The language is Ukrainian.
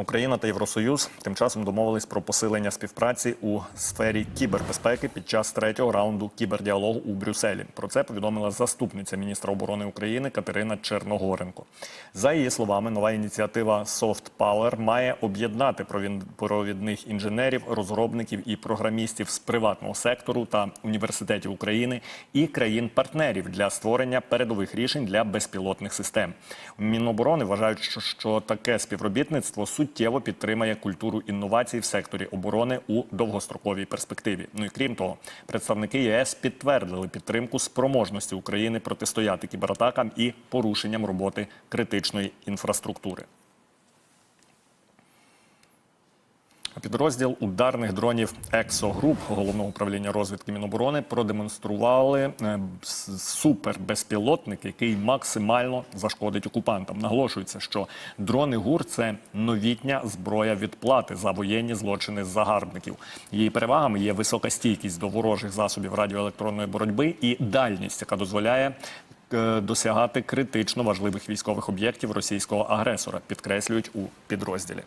Україна та Євросоюз тим часом домовились про посилення співпраці у сфері кібербезпеки під час третього раунду кібердіалогу у Брюсселі. Про це повідомила заступниця міністра оборони України Катерина Черногоренко. За її словами, нова ініціатива Soft Power має об'єднати провідних інженерів, розробників і програмістів з приватного сектору та університетів України і країн-партнерів для створення передових рішень для безпілотних систем. Міноборони вважають, що, таке співробітництво суттєво підтримає культуру інновацій в секторі оборони у довгостроковій перспективі. Ну і крім того, представники ЄС підтвердили підтримку спроможності України протистояти кібератакам і порушенням роботи критичної інфраструктури. Підрозділ ударних дронів Ексогруп головного управління розвідки Міноборони продемонстрували е, супербезпілотник, який максимально зашкодить окупантам. Наголошується, що дрони ГУР це новітня зброя відплати за воєнні злочини загарбників. Її перевагами є висока стійкість до ворожих засобів радіоелектронної боротьби і дальність, яка дозволяє. е, Досягати критично важливих військових об'єктів російського агресора, підкреслюють у підрозділі.